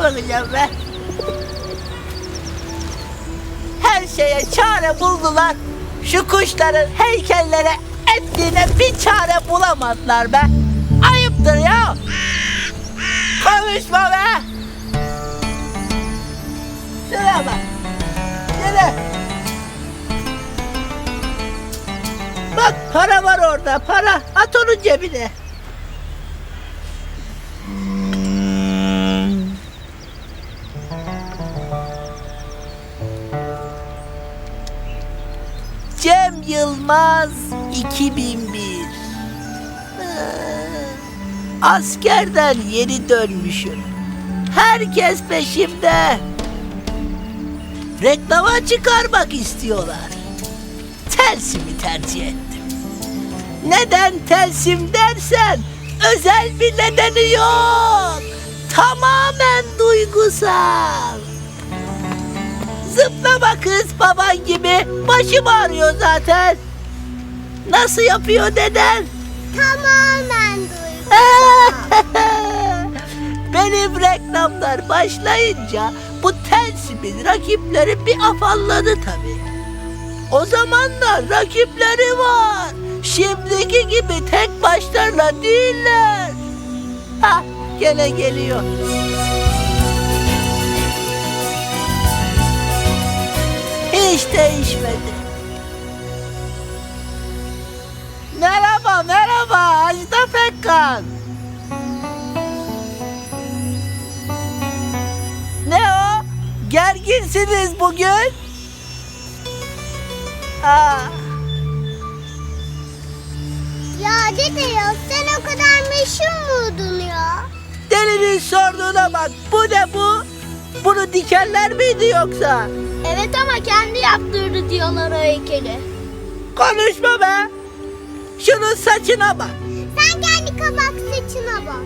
Bakacağım be? Her şeye çare buldular. Şu kuşların heykellere ettiğine bir çare bulamadılar be. Ayıptır ya. Konuşma be. Şuraya bak. Yürü. Bak para var orada para. At onun cebine. Yılmaz 2001 Ee, Askerden yeni dönmüşüm. Herkes peşimde. Reklama çıkarmak istiyorlar. Telsimi tercih ettim. Neden telsim dersen özel bir nedeni yok. Tamamen duygusal. Zıplama kız baban gibi. Başım ağrıyor zaten. Nasıl yapıyor deden? Tamamen duygusal. Benim reklamlar başlayınca bu telsimin rakipleri bir afalladı tabii. O zamanlar rakipleri var. Şimdiki gibi tek başlarına değiller. Ha gene geliyor. Değişmedi. Merhaba merhaba Ajda Pekkan. Ne o? Gerginsiniz bugün? Aa, Ya dede ya sen o kadar meşhur muydun ya? delinin sorduğuna bak. Bu ne bu? Bunu dikenler miydi yoksa? Evet ama kendi yaptırdı diyorlar o heykeli. Konuşma be. Şunun saçına bak. Sen kendi kabak saçına bak.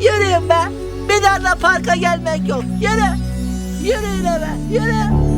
Yürüyün be. Bir daha da parka gelmek yok. Yürü. Yürüyün eve. Yürü. Yürü.